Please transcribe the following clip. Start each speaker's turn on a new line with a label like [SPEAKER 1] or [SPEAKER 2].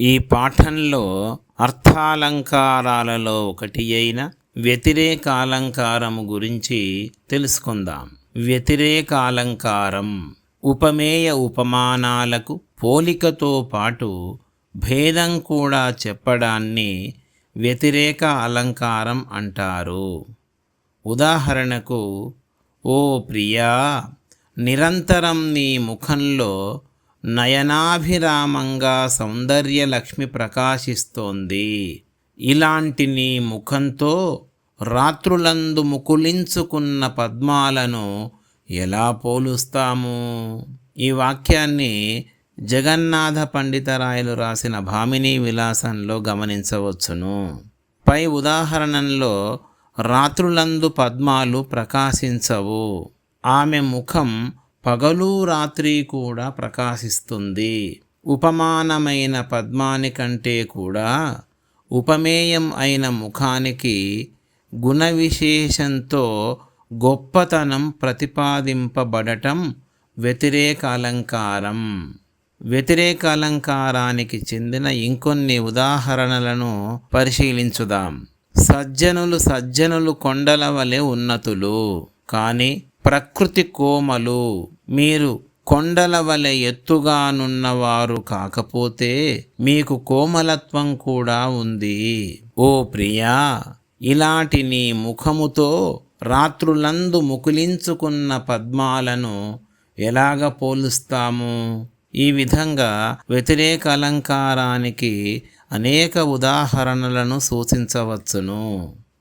[SPEAKER 1] ఈ పాఠంలో అర్థాలంకారాలలో ఒకటి అయిన వ్యతిరేకాలంకారము గురించి తెలుసుకుందాం. వ్యతిరేకాలంకారం ఉపమేయ ఉపమానాలకు పోలికతో పాటు భేదం కూడా చెప్పడాన్ని వ్యతిరేక అలంకారం అంటారు. ఉదాహరణకు ఓ ప్రియా నిరంతరం నీ ముఖంలో నయనాభిరామంగా సౌందర్యలక్ష్మి ప్రకాశిస్తోంది. ఇలాంటి నీ ముఖంతో రాత్రులందు ముకులించుకున్న పద్మాలను ఎలా పోలుస్తాము? ఈ వాక్యాన్ని జగన్నాథ పండితరాయలు రాసిన భామిని విలాసంలో గమనించవచ్చును. పై ఉదాహరణలో రాత్రులందు పద్మాలు ప్రకాశించవు. ఆమె ముఖం పగలు రాత్రి కూడా ప్రకాశిస్తుంది. ఉపమానమైన పద్మాని కంటే కూడా ఉపమేయం అయిన ముఖానికి గుణ విశేషంతో గొప్పతనం ప్రతిపాదింపబడటం వ్యతిరేక అలంకారం. వ్యతిరేక అలంకారానికి చెందిన ఇంకొన్ని ఉదాహరణలను పరిశీలించుదాం. సజ్జనులు సజ్జనులు కొండల వలె ఉన్నతులు. కానీ ప్రకృతి కోమలు మీరు కొండల వలె ఎత్తుగానున్నవారు కాకపోతే మీకు కోమలత్వం కూడా ఉంది. ఓ ప్రియా ఇలాంటి నీ ముఖముతో రాత్రులందు ముకులించుకున్న పద్మాలను ఎలాగ పోలుస్తాము? ఈ విధంగా వ్యతిరేక అలంకారానికి అనేక ఉదాహరణలను సూచించవచ్చును.